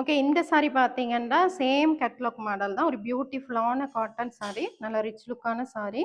Okay இந்த sorry பார்த்தீங்கன்னா same catalogue model தான். ஒரு பியூட்டிஃபுல்லான காட்டன் சாரி நல்ல ரிச் லுக்கான சாரி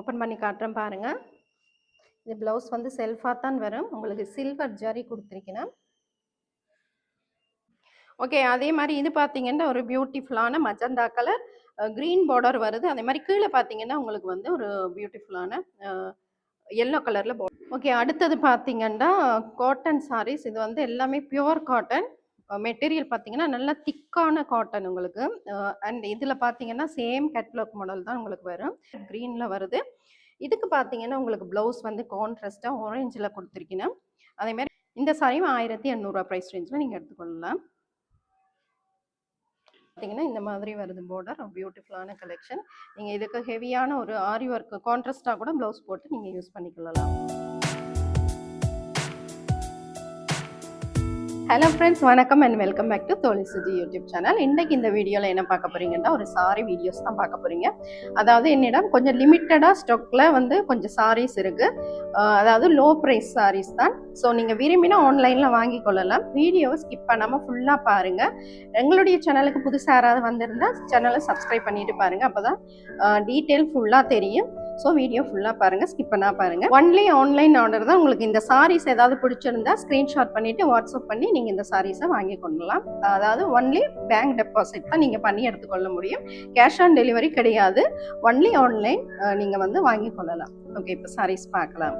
ஓப்பன் பண்ணி காட்டுறேன் பாருங்க. இது ப்ளவுஸ் வந்து செல்ஃபாக தான் வரும். உங்களுக்கு சில்வர் ஜரி கொடுத்துருக்கேன் ஓகே அதே மாதிரி இது பார்த்தீங்கன்னா ஒரு பியூட்டிஃபுல்லான மஜந்தா கலர் க்ரீன் பார்டர் வருது. அதே மாதிரி கீழே பார்த்தீங்கன்னா உங்களுக்கு வந்து ஒரு பியூட்டிஃபுல்லான எல்லோ கலரில் ஓகே அடுத்தது பார்த்தீங்கன்னா காட்டன் சாரீஸ் இது வந்து எல்லாமே பியூர் காட்டன் மெட்டீரியல் பார்த்தீங்கன்னா நல்லா திக்கான காட்டன் உங்களுக்கு. அண்ட் இதில் பார்த்தீங்கன்னா சேம் கேட்லாக் மாடல் தான் உங்களுக்கு வரும். க்ரீனில் வருது. இதுக்கு பார்த்தீங்கன்னா உங்களுக்கு ப்ளவுஸ் வந்து கான்ட்ராஸ்ட்டாக ஆரஞ்சில் கொடுத்துருக்கீங்க அதேமாதிரி இந்த சாரியும் ஆயிரத்தி எண்ணூறுரூவா ப்ரைஸ் ரேஞ்சில் நீங்கள் எடுத்துக்கொள்ளலாம். பார்த்தீங்கன்னா இந்த மாதிரி வருது பார்டர் பியூட்டிஃபுல்லான கலெக்ஷன் நீங்கள் இதுக்கு ஹெவியான ஒரு ஆரி ஒர்க் கான்ட்ராஸ்டாக கூட ப்ளவுஸ் போட்டு நீங்கள் யூஸ் பண்ணிக்கொள்ளலாம். ஹலோ ஃப்ரெண்ட்ஸ் வணக்கம் அண்ட் வெல்கம் பேக் டு தோழி சுஜி யூடியூப் சேனல் இன்றைக்கு இந்த வீடியோவில் என்ன பார்க்க போகிறீங்கன்னா ஒரு சாரி வீடியோஸ் தான் பார்க்க போகிறீங்க அதாவது என்னிடம் கொஞ்சம் லிமிட்டடாக ஸ்டாக்கில் வந்து கொஞ்சம் சாரீஸ் இருக்குது அதாவது லோ ப்ரைஸ் சாரீஸ் தான். ஸோ நீங்கள் விரும்பினா ஆன்லைனில் வாங்கி கொள்ளலாம். வீடியோவை ஸ்கிப் பண்ணாமல் ஃபுல்லாக பாருங்கள் எங்களுடைய சேனலுக்கு புதுசாக யாராவது வந்திருந்தா சேனலை சப்ஸ்கிரைப் பண்ணிட்டு பாருங்கள் அப்போ தான் டீட்டெயில் ஃபுல்லாக தெரியும். ஸோ வீடியோ ஃபுல்லாக பாருங்கள் ஸ்கிப் பண்ணா பாருங்கள் ஒன்லி ஆன்லைன் ஆர்டர் தான் உங்களுக்கு இந்த சாரீஸ் ஏதாவது பிடிச்சிருந்தா ஸ்க்ரீன்ஷாட் பண்ணிவிட்டு வாட்ஸ்அப் பண்ணி நீங்கள் இந்த சாரீஸை வாங்கி கொள்ளலாம். அதாவது ஒன்லி பேங்க் டெபாசிட் தான் நீங்கள் பண்ணி எடுத்துக்கொள்ள முடியும். கேஷ் ஆன் டெலிவரி கிடையாது. ஒன்லி ஆன்லைன் நீங்கள் வந்து வாங்கி கொள்ளலாம். ஓகே இப்போ சாரீஸ் பார்க்கலாம்.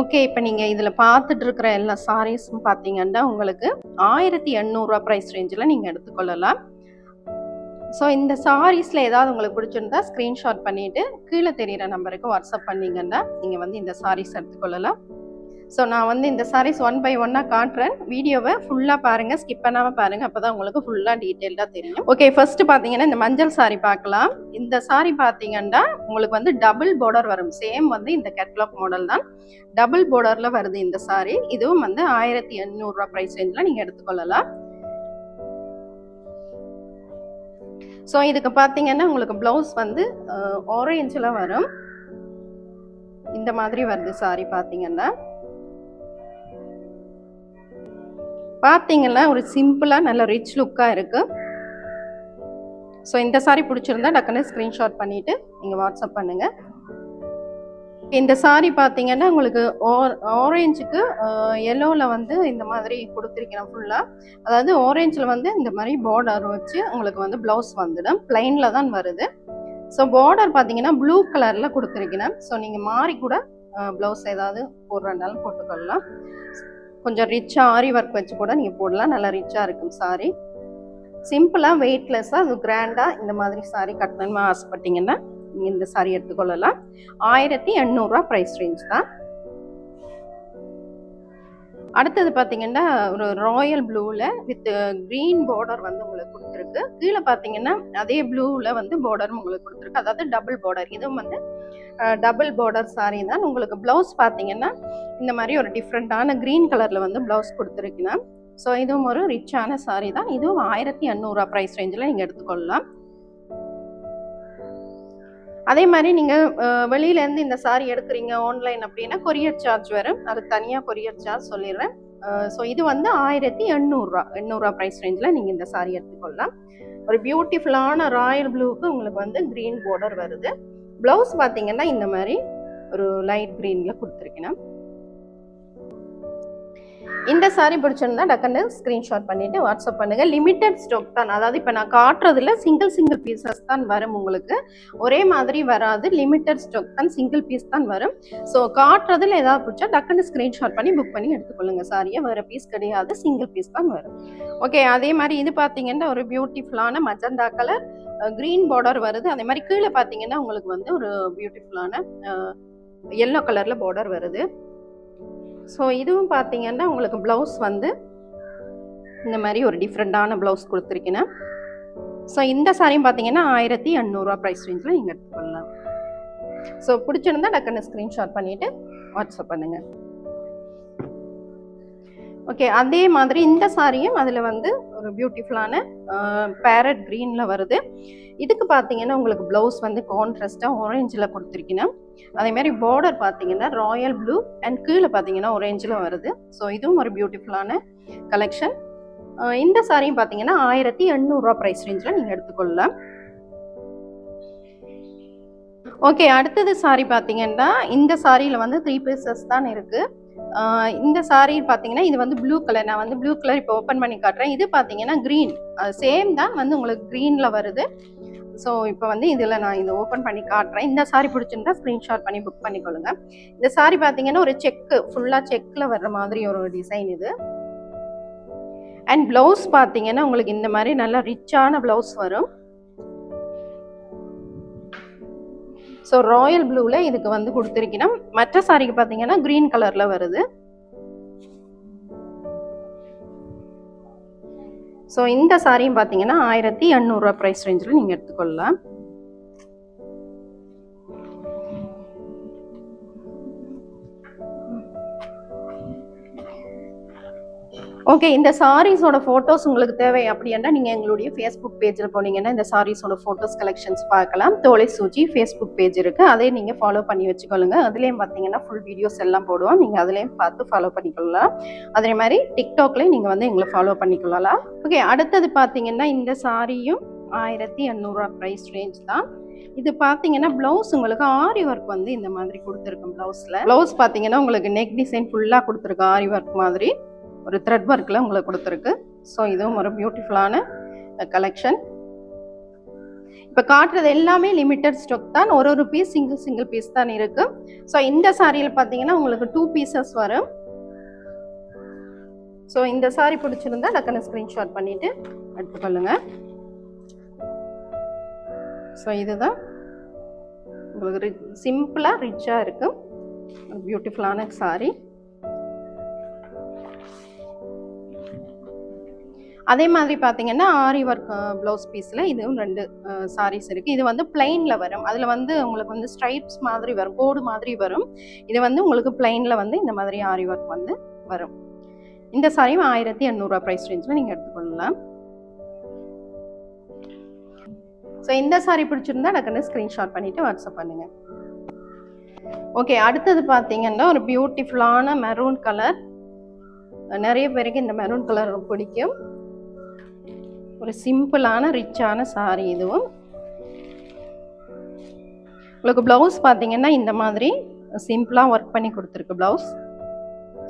ஓகே இப்போ நீங்கள் இதில் பார்த்துட்டு இருக்கிற எல்லா சாரீஸும் பார்த்தீங்கன்னா உங்களுக்கு ஆயிரத்தி எண்ணூறுரூவா ப்ரைஸ் ரேஞ்சில் நீங்கள் எடுத்துக்கொள்ளலாம். ஸோ இந்த சாரீஸில் ஏதாவது உங்களுக்கு பிடிச்சிருந்தா ஸ்க்ரீன்ஷாட் பண்ணிவிட்டு கீழே தெரிகிற நம்பருக்கு வாட்ஸ்அப் பண்ணிங்கன்னா நீங்கள் வந்து இந்த சாரீஸ் எடுத்துக்கொள்ளலாம். ஸோ நான் வந்து இந்த சாரீஸ் ஒன் பை ஒன்னாக காட்டுறேன். வீடியோவை ஃபுல்லாக பாருங்கள் ஸ்கிப் பண்ணாமல் பாருங்கள் அப்போ தான் உங்களுக்கு ஃபுல்லாக டீட்டெயிலாக தெரியும். ஓகே ஃபர்ஸ்ட் பார்த்தீங்கன்னா இந்த மஞ்சள் சாரி பார்க்கலாம். இந்த சாரி பார்த்தீங்கன்னா உங்களுக்கு வந்து டபுள் பார்டர் வரும். சேம் வந்து இந்த கேட்லாக் மாடல் தான். டபுள் பார்டரில் வருது இந்த சாரி இதுவும் வந்து ஆயிரத்தி எண்ணூறுரூவா ப்ரைஸ் ரேஞ்சில் நீங்கள் எடுத்துக்கொள்ளலாம். ஸோ இதுக்கு பார்த்தீங்கன்னா உங்களுக்கு ப்ளவுஸ் வந்து ஆரேஞ்சில் வரும். இந்த மாதிரி வருது சாரி பார்த்தீங்கன்னா பார்த்தீங்கன்னா ஒரு சிம்பிளாக நல்ல ரிச் லுக்காக இருக்குது ஸோ இந்த சாரி பிடிச்சிருந்தா டக்குன்னு ஸ்க்ரீன்ஷாட் பண்ணிவிட்டு நீங்கள் வாட்ஸ்அப் பண்ணுங்கள் இந்த சாரி பார்த்தீங்கன்னா உங்களுக்கு ஆரேஞ்சுக்கு எல்லோவில் வந்து இந்த மாதிரி கொடுத்துருக்கிறேன் ஃபுல்லாக அதாவது ஆரேஞ்சில் வந்து இந்த மாதிரி பார்டர் வச்சு உங்களுக்கு வந்து ப்ளவுஸ் வந்துடும். பிளைனில் தான் வருது. ஸோ பார்டர் பார்த்தீங்கன்னா ப்ளூ கலரில் கொடுத்துருக்கிறேன். ஸோ நீங்கள் மாறி கூட ப்ளவுஸ் ஏதாவது போடுறதுனாலும் போட்டுக்கொள்ளலாம் கொஞ்சம் ரிச்சாக ஆரி ஒர்க் வச்சு கூட நீங்கள் போடலாம். நல்லா ரிச்சாக இருக்கும் சாரி சிம்பிளாக வெயிட்லெஸ்ஸாக அது கிராண்டாக இந்த மாதிரி சாரி கட்டணும்னு ஆசைப்பட்டீங்கன்னா இந்த சாரி எடுத்துக்கொள்ளலாம். ஆயிரத்தி எண்ணூறுரூவா ப்ரைஸ் ரேஞ்ச் தான். அடுத்தது பார்த்தீங்கன்னா ஒரு ராயல் ப்ளூவில் வித் க்ரீன் பார்டர் வந்து உங்களுக்கு கொடுத்துருக்கு. கீழே பார்த்தீங்கன்னா அதே ப்ளூவில் வந்து பார்டரும் உங்களுக்கு கொடுத்துருக்கு. அதாவது டபுள் பார்டர் இதுவும் வந்து டபுள் பார்டர் சாரி தான். உங்களுக்கு ப்ளவுஸ் பார்த்தீங்கன்னா இந்த மாதிரி ஒரு டிஃப்ரெண்ட்டான க்ரீன் கலரில் வந்து ப்ளவுஸ் கொடுத்துருக்குன்னா ஸோ இதுவும் ஒரு ரிச்சான சாரி தான். இதுவும் ஆயிரத்தி எண்ணூறுரூவா ப்ரைஸ் ரேஞ்சில் நீங்கள் எடுத்துக்கொள்ளலாம். அதே மாதிரி நீங்கள் வெளியிலேருந்து இந்த சாரி எடுக்கிறீங்க ஆன்லைன் அப்படின்னா கொரியர் சார்ஜ் வரும். அது தனியாக கொரியர் சார்ஜ் சொல்லிடுறேன். ஸோ இது வந்து ஆயிரத்தி எண்ணூறுரூவா எண்ணூறுரூவா ப்ரைஸ் ரேஞ்சில் நீங்கள் இந்த சாரி எடுத்துக்கொள்ளலாம். ஒரு பியூட்டிஃபுல்லான ராயல் ப்ளூக்கு உங்களுக்கு வந்து க்ரீன் பார்டர் வருது. ப்ளவுஸ் பார்த்தீங்கன்னா இந்த மாதிரி ஒரு லைட் க்ரீனில் கொடுத்துருக்கேன். இந்த சாரி பிடிச்சிருந்தா டக்குன்னு ஸ்க்ரீன்ஷாட் பண்ணிட்டு வாட்ஸ்அப் பண்ணுங்கள் லிமிட்டட் ஸ்டாக் தான். அதாவது இப்போ நான் காட்டுறதுல சிங்கிள் சிங்கிள் பீசஸ் தான் வரும் உங்களுக்கு. ஒரே மாதிரி வராது. லிமிட்டட் ஸ்டாக் தான் சிங்கிள் பீஸ் தான் வரும். ஸோ காட்டுறதுல ஏதாவது பிடிச்சா டக்குன்னு ஸ்க்ரீன்ஷாட் பண்ணி புக் பண்ணி எடுத்துக்கொள்ளுங்க. சாரியை வேறு பீஸ் கிடையாது. சிங்கிள் பீஸ் தான் வரும். ஓகே அதே மாதிரி இது பார்த்தீங்கன்னா ஒரு பியூட்டிஃபுல்லான மஜந்தா கலர் க்ரீன் பார்டர் வருது. அதே மாதிரி கீழே பார்த்தீங்கன்னா உங்களுக்கு வந்து ஒரு பியூட்டிஃபுல்லான எல்லோ கலரில் பார்டர் வருது. ஸோ இதுவும் பார்த்தீங்கன்னா உங்களுக்கு ப்ளவுஸ் வந்து இந்த மாதிரி ஒரு டிஃப்ரெண்ட்டான ப்ளவுஸ் கொடுத்துருக்கேன். ஸோ இந்த சாரியும் பார்த்தீங்கன்னா ஆயிரத்தி எண்ணூறுரூவா ப்ரைஸ் ரேஞ்சில் நீங்கள் எடுத்துக்கொள்ளலாம். ஸோ பிடிச்சிருந்தா டக்குன்னு ஸ்க்ரீன்ஷாட் பண்ணிவிட்டு வாட்ஸ்அப் பண்ணுங்கள் ஓகே அதே மாதிரி இந்த சாரியும் அதில் வந்து ஒரு பியூட்டிஃபுல்லான பேரட் க்ரீனில் வருது. இதுக்கு பார்த்தீங்கன்னா உங்களுக்கு ப்ளவுஸ் வந்து கான்ட்ராஸ்ட்டாக ஆரேஞ்சில் கொடுத்துருக்கணும். அதேமாதிரி பார்டர் பார்த்தீங்கன்னா ராயல் ப்ளூ அண்ட் கீழே பார்த்தீங்கன்னா ஒரேஞ்சில் வருது. ஸோ இதுவும் ஒரு பியூட்டிஃபுல்லான கலெக்ஷன் இந்த சாரியும் பார்த்தீங்கன்னா ஆயிரத்தி எண்ணூறுரூவா ப்ரைஸ் ரேஞ்சில் நீங்கள் எடுத்துக்கொள்ளலாம். ஓகே அடுத்தது சாரி பார்த்தீங்கன்னா இந்த சாரியில் வந்து த்ரீ பீசஸ் தான் இருக்குது இந்த சாரி பார்த்தீங்கன்னா இது வந்து ப்ளூ கலர் நான் வந்து ப்ளூ கலர் இப்போ ஓப்பன் பண்ணி காட்டுறேன். இது பார்த்தீங்கன்னா க்ரீன் சேம் தான் வந்து உங்களுக்கு க்ரீனில் வருது. ஸோ இப்போ வந்து இதில் நான் இதை ஓப்பன் பண்ணி காட்டுறேன். இந்த சாரி பிடிச்சிருந்தா ஸ்க்ரீன்ஷாட் பண்ணி புக் பண்ணிக்கொள்ளுங்க. இந்த சாரி பார்த்தீங்கன்னா ஒரு செக்கு ஃபுல்லாக செக்கில் வர்ற மாதிரி ஒரு டிசைன் இது. அண்ட் ப்ளவுஸ் பார்த்தீங்கன்னா உங்களுக்கு இந்த மாதிரி நல்லா ரிச்சான ப்ளவுஸ் வரும். ஸோ ராயல் ப்ளூவில் இதுக்கு வந்து கொடுத்துருக்கணும். மற்ற சாரிக்கு பார்த்தீங்கன்னா க்ரீன் கலரில் வருது. ஸோ இந்த சாரியும் பார்த்தீங்கன்னா ஆயிரத்தி எண்ணூறுரூவா ப்ரைஸ் ரேஞ்சில் நீங்கள் எடுத்துக்கொள்ளலாம். ஓகே இந்த சாரீஸோட ஃபோட்டோஸ் உங்களுக்கு தேவை அப்படின்னா நீங்கள் எங்களுடைய ஃபேஸ்புக் பேஜில் போனீங்கன்னா இந்த சாரீஸோட ஃபோட்டோஸ் கலெக்ஷன்ஸ் பார்க்கலாம். தோலை சூச்சி ஃபேஸ்புக் பேஜ் இருக்குது அதே நீங்கள் ஃபாலோ பண்ணி வச்சுக்கொள்ளுங்க. அதுலேயும் பார்த்தீங்கன்னா ஃபுல் வீடியோஸ் எல்லாம் போடுவோம். நீங்கள் அதுலேயும் பார்த்து ஃபாலோ பண்ணிக்கொள்ளலாம். அதே மாதிரி டிக்டாக்லேயும் நீங்கள் வந்து எங்களை ஃபாலோ பண்ணிக்கொள்ளலாம். ஓகே அடுத்தது பார்த்தீங்கன்னா இந்த சாரியும் ஆயிரத்தி எண்ணூறுரூவா ப்ரைஸ் ரேஞ்ச் தான். இது பார்த்தீங்கன்னா ப்ளவுஸ் உங்களுக்கு ஆரி ஒர்க் வந்து இந்த மாதிரி கொடுத்துருக்கும் ப்ளவுஸில் ப்ளவுஸ் பார்த்தீங்கன்னா உங்களுக்கு நெக் டிசைன் ஃபுல்லாக கொடுத்துருக்கு ஆரி ஒர்க் மாதிரி. ஒரு த்ரெட் ஒர்க்கில் உங்களுக்கு கொடுத்துருக்கு. ஸோ இதுவும் ஒரு பியூட்டிஃபுல்லான கலெக்ஷன் இப்போ காட்டுறது எல்லாமே லிமிட்டட் ஸ்டாக் தான். ஒரு ஒரு பீஸ் சிங்கிள் சிங்கிள் பீஸ் தான் இருக்கு. ஸோ இந்த சாரியில் பார்த்தீங்கன்னா உங்களுக்கு டூ பீசஸ் வரும். ஸோ இந்த சாரி பிடிச்சிருந்தா டக்குன்னு ஸ்க்ரீன்ஷாட் பண்ணிட்டு எடுத்துக்கொள்ளுங்க. ஸோ இதுதான். உங்களுக்கு ரி சிம்பிளாக ரிச்சாக இருக்கும் பியூட்டிஃபுல்லான சாரீ அதே மாதிரி பார்த்தீங்கன்னா ஆரி ஒர்க் ப்ளவுஸ் பீஸில் இதுவும் ரெண்டு சாரீஸ் இருக்குது இது வந்து பிளெயினில் வரும். அதில் வந்து உங்களுக்கு வந்து ஸ்ட்ரைப்ஸ் மாதிரி வரும் கோடு மாதிரி வரும். இது வந்து உங்களுக்கு பிளெயினில் வந்து இந்த மாதிரி ஆரி ஒர்க் வந்து வரும். இந்த சாரியும் ஆயிரத்தி எண்ணூறுரூவா ப்ரைஸ் ரேஞ்சில் நீங்கள் எடுத்துக்கொள்ளலாம். ஸோ இந்த சாரி பிடிச்சிருந்தா டக்குன்னு ஸ்க்ரீன்ஷாட் பண்ணிவிட்டு வாட்ஸ்அப் பண்ணுங்கள் ஓகே அடுத்தது பார்த்தீங்கன்னா ஒரு பியூட்டிஃபுல்லான மெரூன் கலர் நிறைய பேருக்கு இந்த மெரூன் கலர் பிடிக்கும். ஒரு சிம்பிளான ரிச்சான சாரி இதுவும். உங்களுக்கு ப்ளவுஸ் பார்த்தீங்கன்னா இந்த மாதிரி சிம்பிளாக ஒர்க் பண்ணி கொடுத்துருக்கு ப்ளவுஸ்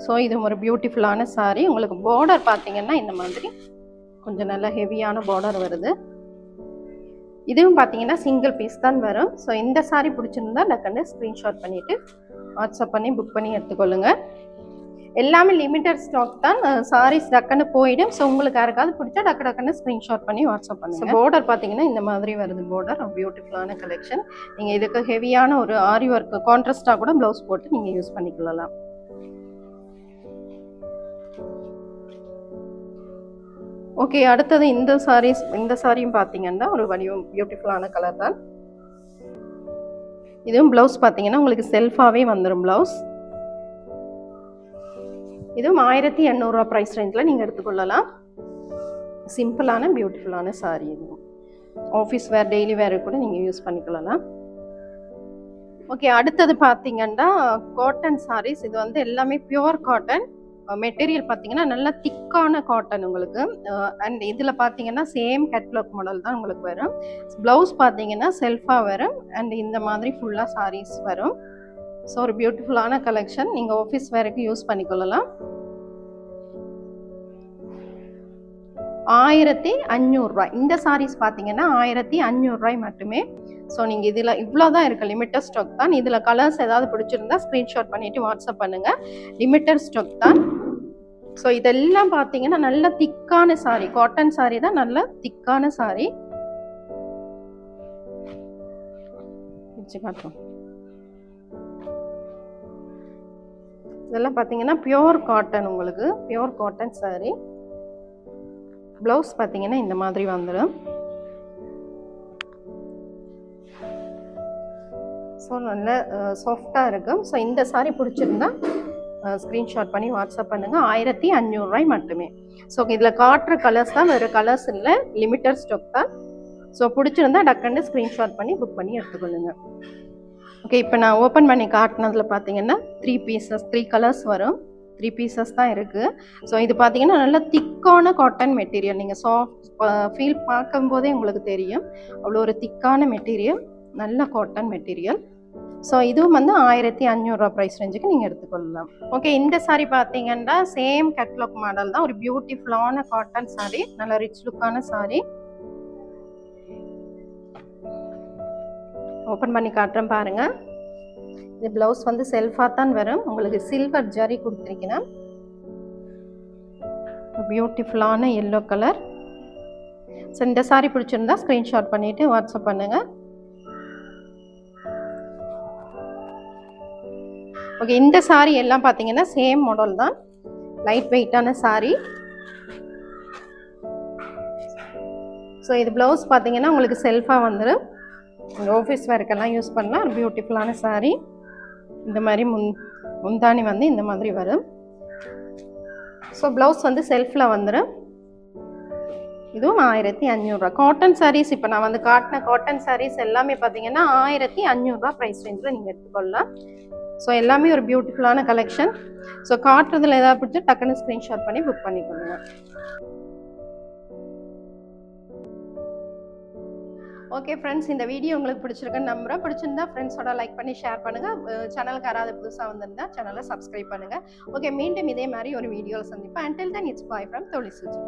ஸோ இது ஒரு பியூட்டிஃபுல்லான சாரி உங்களுக்கு பார்டர் பார்த்தீங்கன்னா இந்த மாதிரி கொஞ்சம் நல்ல ஹெவியான பார்டர் வருது. இதுவும் பார்த்தீங்கன்னா சிங்கிள் பீஸ் தான் வரும். ஸோ இந்த சாரி பிடிச்சிருந்தா டக்குன்னு ஸ்க்ரீன்ஷாட் பண்ணிவிட்டு வாட்ஸ்அப் பண்ணி புக் பண்ணி எடுத்துக்கொள்ளுங்கள் எல்லாமே லிமிட்டட் ஸ்டாக் தான். சாரீஸ் டக்குன்னு போயிடும். ஸோ உங்களுக்கு யாருக்காவது பிடிச்சா டக்கு டக்குன்னு ஸ்க்ரீன்ஷாட் பண்ணி வாட்ஸ்அப் பண்ணுங்க. பார்டர் பார்த்தீங்கன்னா இந்த மாதிரி வருது. பார்டர் பியூட்டிஃபுல்லான கலெக்ஷன் நீங்கள் இதுக்கு ஹெவியான ஒரு ஆரி ஒர்க் கான்ட்ராஸ்டாக கூட ப்ளவுஸ் போட்டு நீங்கள் யூஸ் பண்ணிக்கலாம் ஓகே அடுத்தது இந்த சாரீஸ் இந்த சாரியும் பார்த்தீங்கன்னா ஒரு வடிவம் பியூட்டிஃபுல்லான கலர் தான். இதுவும் ப்ளவுஸ் பார்த்தீங்கன்னா உங்களுக்கு செல்ஃபாகவே வந்துடும் ப்ளவுஸ் இதுவும் ஆயிரத்தி எண்ணூறுரூவா ப்ரைஸ் ரேஞ்சில் நீங்கள் எடுத்துக்கொள்ளலாம். சிம்பிளான பியூட்டிஃபுல்லான சாரீ இதுவும் ஆஃபீஸ் வேர் டெய்லி வேர் கூட நீங்கள் யூஸ் பண்ணிக்கொள்ளலாம். ஓகே அடுத்தது பார்த்தீங்கன்னா காட்டன் சாரீஸ் இது வந்து எல்லாமே பியூர் காட்டன் மெட்டீரியல் பார்த்தீங்கன்னா நல்லா திக்கான காட்டன் உங்களுக்கு. அண்ட் இதில் பார்த்தீங்கன்னா சேம் கேட்லாக் மாடல் தான் உங்களுக்கு வரும். ப்ளவுஸ் பார்த்தீங்கன்னா செல்ஃபாக வரும். அண்ட் இந்த மாதிரி ஃபுல்லாக சாரீஸ் வரும். ஸோ ஒரு பியூட்டிஃபுல்லான கலெக்ஷன் நீங்கள் ஆஃபீஸ் வேருக்கு யூஸ் பண்ணிக்கொள்ளலாம். ஆயிரத்தி அஞ்சூறுரூவா இந்த சாரீஸ் பார்த்தீங்கன்னா ஆயிரத்தி அஞ்சூறுரூவாய் மட்டுமே. ஸோ நீங்கள் இதில் இவ்வளோ தான் இருக்குது லிமிட்டட் ஸ்டாக் தான். இதில் கலர்ஸ் ஏதாவது பிடிச்சிருந்தா ஸ்க்ரீன்ஷாட் பண்ணிவிட்டு வாட்ஸ்அப் பண்ணுங்கள் லிமிட்டட் ஸ்டாக் தான். ஸோ இதெல்லாம் பார்த்தீங்கன்னா நல்ல திக்கான சாரி காட்டன் சாரி தான். நல்ல திக்கான சாரி வச்சு இதெல்லாம் பார்த்தீங்கன்னா பியோர் காட்டன் உங்களுக்கு. பியோர் காட்டன் சாரீ ப்ளவுஸ் பார்த்தீங்கன்னா இந்த மாதிரி வந்துடும் ஸோ நல்ல சாஃப்டாக இருக்கும். ஸோ இந்த சாரி பிடிச்சிருந்தா ஸ்க்ரீன்ஷாட் பண்ணி வாட்ஸ்அப் பண்ணுங்கள் ஆயிரத்தி அஞ்சூறுரூவாய் மட்டுமே. ஸோ இதில் காட்டுற கலர்ஸ் தான் வேறு கலர்ஸ் இல்லை. லிமிட்டட் ஸ்டாக் தான். ஸோ பிடிச்சிருந்தா டக்குன்னு ஸ்க்ரீன்ஷாட் பண்ணி புக் பண்ணி எடுத்துக்கொள்ளுங்க. ஓகே இப்போ நான் ஓப்பன் பண்ணி காட்டினதில் பார்த்தீங்கன்னா த்ரீ பீசஸ் த்ரீ கலர்ஸ் வரும். த்ரீ பீசஸ் தான் இருக்குது ஸோ இது பார்த்தீங்கன்னா நல்ல திக்கான காட்டன் மெட்டீரியல் நீங்கள் சாஃப்ட் ஃபீல் பார்க்கும்போதே உங்களுக்கு தெரியும். அவ்வளோ ஒரு திக்கான மெட்டீரியல் நல்ல காட்டன் மெட்டீரியல் ஸோ இதுவும் வந்து ஆயிரத்தி அஞ்சூறுரூவா ப்ரைஸ் ரேஞ்சுக்கு நீங்கள் எடுத்துக்கொள்ளலாம். ஓகே இந்த சாரி பார்த்தீங்கன்னா சேம் கேட்லாக் மாடல் தான். ஒரு பியூட்டிஃபுல்லான காட்டன் சாரி நல்ல ரிச் லுக்கான சாரி ஓப்பன் பண்ணி காட்டுறேன் பாருங்கள் இது ப்ளவுஸ் வந்து செல்ஃபாக தான் வரும். உங்களுக்கு சில்வர் ஜரி கொடுத்துருக்கேன்? பியூட்டிஃபுல்லான எல்லோ கலர் ஸோ இந்த சாரி பிடிச்சிருந்தா ஸ்க்ரீன்ஷாட் பண்ணிவிட்டு வாட்ஸ்அப் பண்ணுங்கள் ஓகே இந்த சாரி எல்லாம் பார்த்தீங்கன்னா சேம் மாடல் தான். லைட் வெயிட்டான சாரி ஸோ இது ப்ளவுஸ் பார்த்தீங்கன்னா உங்களுக்கு செல்ஃபாக வந்துடும் உங்கள் ஆஃபீஸ் ஒர்க்கெல்லாம் யூஸ் பண்ணலாம். பியூட்டிஃபுல்லான சாரீ இந்த மாதிரி முன் முந்தானி வந்து இந்த மாதிரி வரும். ஸோ ப்ளவுஸ் வந்து செல்ஃபில் வந்துடும் இதுவும் ஆயிரத்தி அஞ்சூறுரூவா காட்டன் சாரீஸ் இப்போ நான் வந்து காட்டின காட்டன் சாரீஸ் எல்லாமே பார்த்தீங்கன்னா ஆயிரத்தி அஞ்சூறுரூவா ப்ரைஸ் ரேஞ்சில் நீங்கள் எடுத்துக்கொள்ளலாம். ஸோ எல்லாமே ஒரு பியூட்டிஃபுல்லான கலெக்ஷன் ஸோ காட்டுறதுல ஏதாவது பிடிச்சி டக்குன்னு ஸ்க்ரீன்ஷாட் பண்ணி புக் பண்ணிக்கோங்க. ஓகே ஃப்ரெண்ட்ஸ் இந்த வீடியோ உங்களுக்கு பிடிச்சிருக்குன்னு நம்புறேன். பிடிச்சிருந்தா ஃப்ரெண்ட்ஸோட லைக் பண்ணி ஷேர் பண்ணுங்கள் சேனலுக்கு யாராவது புதுசாக வந்திருந்தா சேனலை சப்ஸ்கிரைப் பண்ணுங்க. ஓகே மீண்டும் இதே மாதிரி ஒரு வீடியோவில் சந்திப்பேன் until then it's bye from தொழில் சுஜி